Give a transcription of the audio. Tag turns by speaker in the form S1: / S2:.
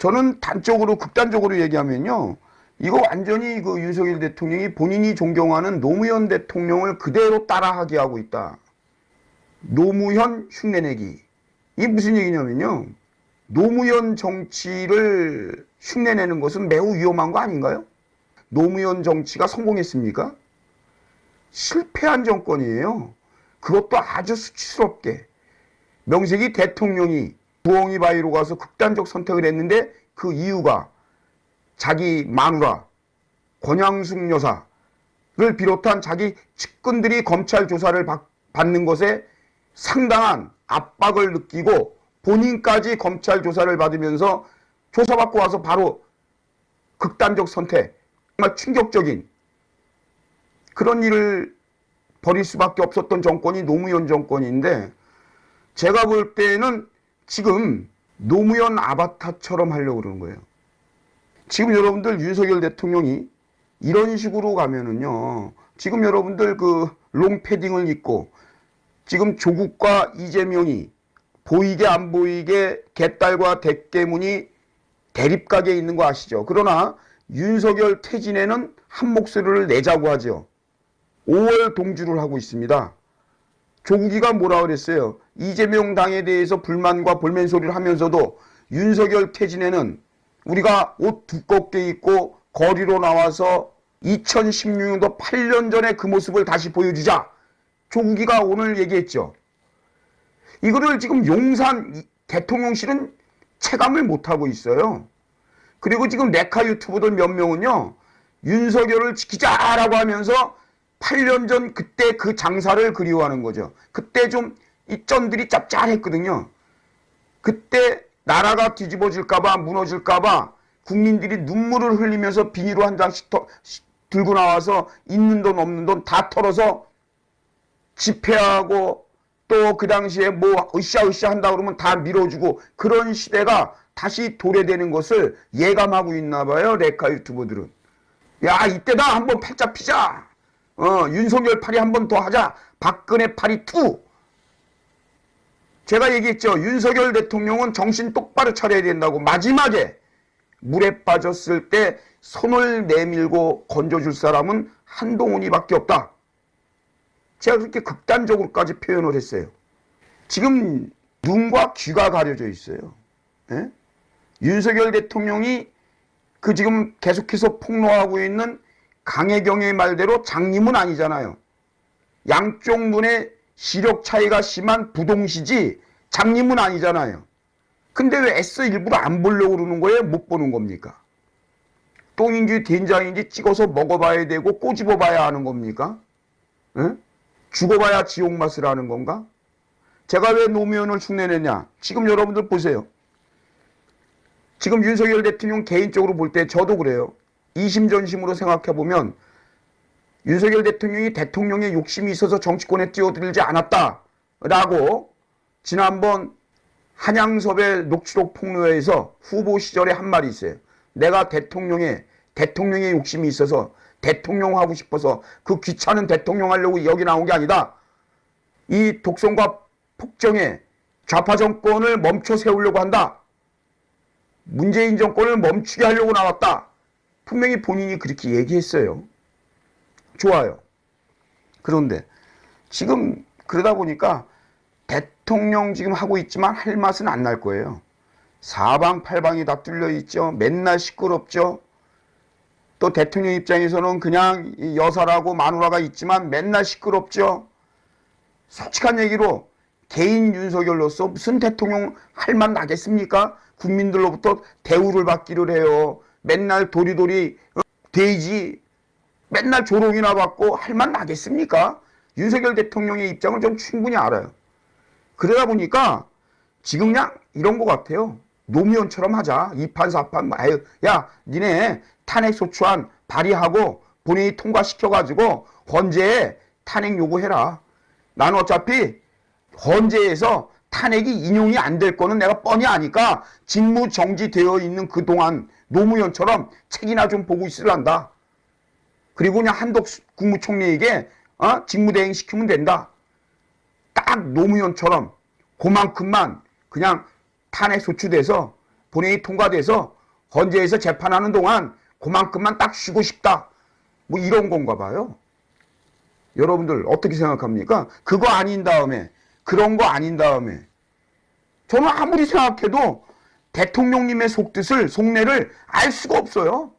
S1: 저는 단적으로 극단적으로 얘기하면요. 이거 완전히 그 윤석열 대통령이 본인이 존경하는 노무현 대통령을 그대로 따라하게 하고 있다. 노무현 흉내내기. 이게 무슨 얘기냐면요. 노무현 정치를 흉내내는 것은 매우 위험한 거 아닌가요? 노무현 정치가 성공했습니까? 실패한 정권이에요. 그것도 아주 수치스럽게. 명색이 대통령이 부엉이 바위로 가서 극단적 선택을 했는데 그 이유가 자기 마누라 권양숙 여사를 비롯한 자기 측근들이 검찰 조사를 받, 받는 것에 상당한 압박을 느끼고 본인까지 검찰 조사를 받으면서 조사받고 와서 바로 극단적 선택, 정말 충격적인 그런 일을 벌일 수밖에 없었던 정권이 노무현 정권인데 제가 볼 때는 지금 노무현 아바타처럼 하려고 그러는 거예요. 지금 여러분들 윤석열 대통령이 이런 식으로 가면은요. 지금 여러분들 그 롱패딩을 입고 지금 조국과 이재명이 보이게 안 보이게 개딸과 대깨문이 대립각에 있는 거 아시죠? 그러나 윤석열 퇴진에는 한 목소리를 내자고 하죠. 5월 동주를 하고 있습니다. 조국이가 뭐라 그랬어요? 이재명 당에 대해서 불만과 볼멘 소리를 하면서도 윤석열 퇴진에는 우리가 옷 두껍게 입고 거리로 나와서 2016년도 8년 전에 그 모습을 다시 보여주자. 조국이가 오늘 얘기했죠. 이거를 지금 용산 이- 대통령실은 체감을 못하고 있어요. 그리고 지금 레카 유튜버들 몇 명은요, 윤석열을 지키자라고 하면서 8년 전 그때 그 장사를 그리워하는 거죠. 그때 좀 이점들이 짭짤했거든요. 그때 나라가 뒤집어질까봐 무너질까봐 국민들이 눈물을 흘리면서 비닐로 한 장씩 더- 시- 들고 나와서 있는 돈 없는 돈 다 털어서 집회하고 또 그 당시에 뭐 으쌰으쌰 한다 그러면 다 밀어주고 그런 시대가 다시 도래되는 것을 예감하고 있나 봐요 레카 유튜버들은 야 이때다 한번 팔자 피자 어 윤석열 팔이 한 번 더 하자 박근혜 팔이 투 제가 얘기했죠 윤석열 대통령은 정신 똑바로 차려야 된다고 마지막에 물에 빠졌을 때 손을 내밀고 건져줄 사람은 한동훈이밖에 없다. 제가 그렇게 극단적으로까지 표현을 했어요. 지금 눈과 귀가 가려져 있어요. 예? 윤석열 대통령이 그 지금 계속해서 폭로하고 있는 강혜경의 말대로 장님은 아니잖아요. 양쪽 눈에 시력 차이가 심한 부동시지 장님은 아니잖아요. 근데 왜 애써 일부러 안 보려고 그러는 거예요? 못 보는 겁니까? 똥인지 된장인지 찍어서 먹어봐야 되고 꼬집어 봐야 하는 겁니까? 예? 죽어봐야 지옥 맛을 아는 건가? 제가 왜 노무현을 흉내내냐? 지금 여러분들 보세요. 지금 윤석열 대통령 개인적으로 볼 때 저도 그래요. 이심전심으로 생각해보면 윤석열 대통령이 대통령의 욕심이 있어서 정치권에 뛰어들지 않았다라고 지난번 한양섭의 녹취록 폭로회에서 후보 시절에 한 말이 있어요. 내가 대통령의 대통령의 욕심이 있어서 대통령 하고 싶어서 그 귀찮은 대통령 하려고 여기 나온 게 아니다. 이 독선과 폭정에 좌파 정권을 멈춰 세우려고 한다. 문재인 정권을 멈추게 하려고 나왔다. 분명히 본인이 그렇게 얘기했어요. 좋아요. 그런데 지금 그러다 보니까 대통령 지금 하고 있지만 할 맛은 안 날 거예요. 사방팔방이 다 뚫려 있죠. 맨날 시끄럽죠. 또 대통령 입장에서는 그냥 이 여사라고 마누라가 있지만 맨날 시끄럽죠. 솔직한 얘기로 개인 윤석열로서 무슨 대통령 할맛 나겠습니까? 국민들로부터 대우를 받기를 해요. 맨날 도리도리 어, 돼지 맨날 조롱이나 받고 할맛 나겠습니까? 윤석열 대통령의 입장을 좀 충분히 알아요. 그러다 보니까 지금 그냥 이런 것 같아요. 노무현처럼 하자. 2판, 4판. 아유, 야, 니네 탄핵 소추안 발의하고 본회의 통과시켜가지고 헌재에 탄핵 요구해라. 난 어차피 헌재에서 탄핵이 인용이 안 될 거는 내가 뻔히 아니까 직무 정지되어 있는 그동안 노무현처럼 책이나 좀 보고 있으란다. 그리고 그냥 한덕 국무총리에게 어? 직무대행 시키면 된다. 딱 노무현처럼 그만큼만 그냥 탄핵 소추돼서 본회의 통과돼서 헌재에서 재판하는 동안 그만큼만 딱 쉬고 싶다. 뭐 이런 건가 봐요. 여러분들 어떻게 생각합니까? 그거 아닌 다음에 그런 거 아닌 다음에 저는 아무리 생각해도 대통령님의 속뜻을 속내를 알 수가 없어요.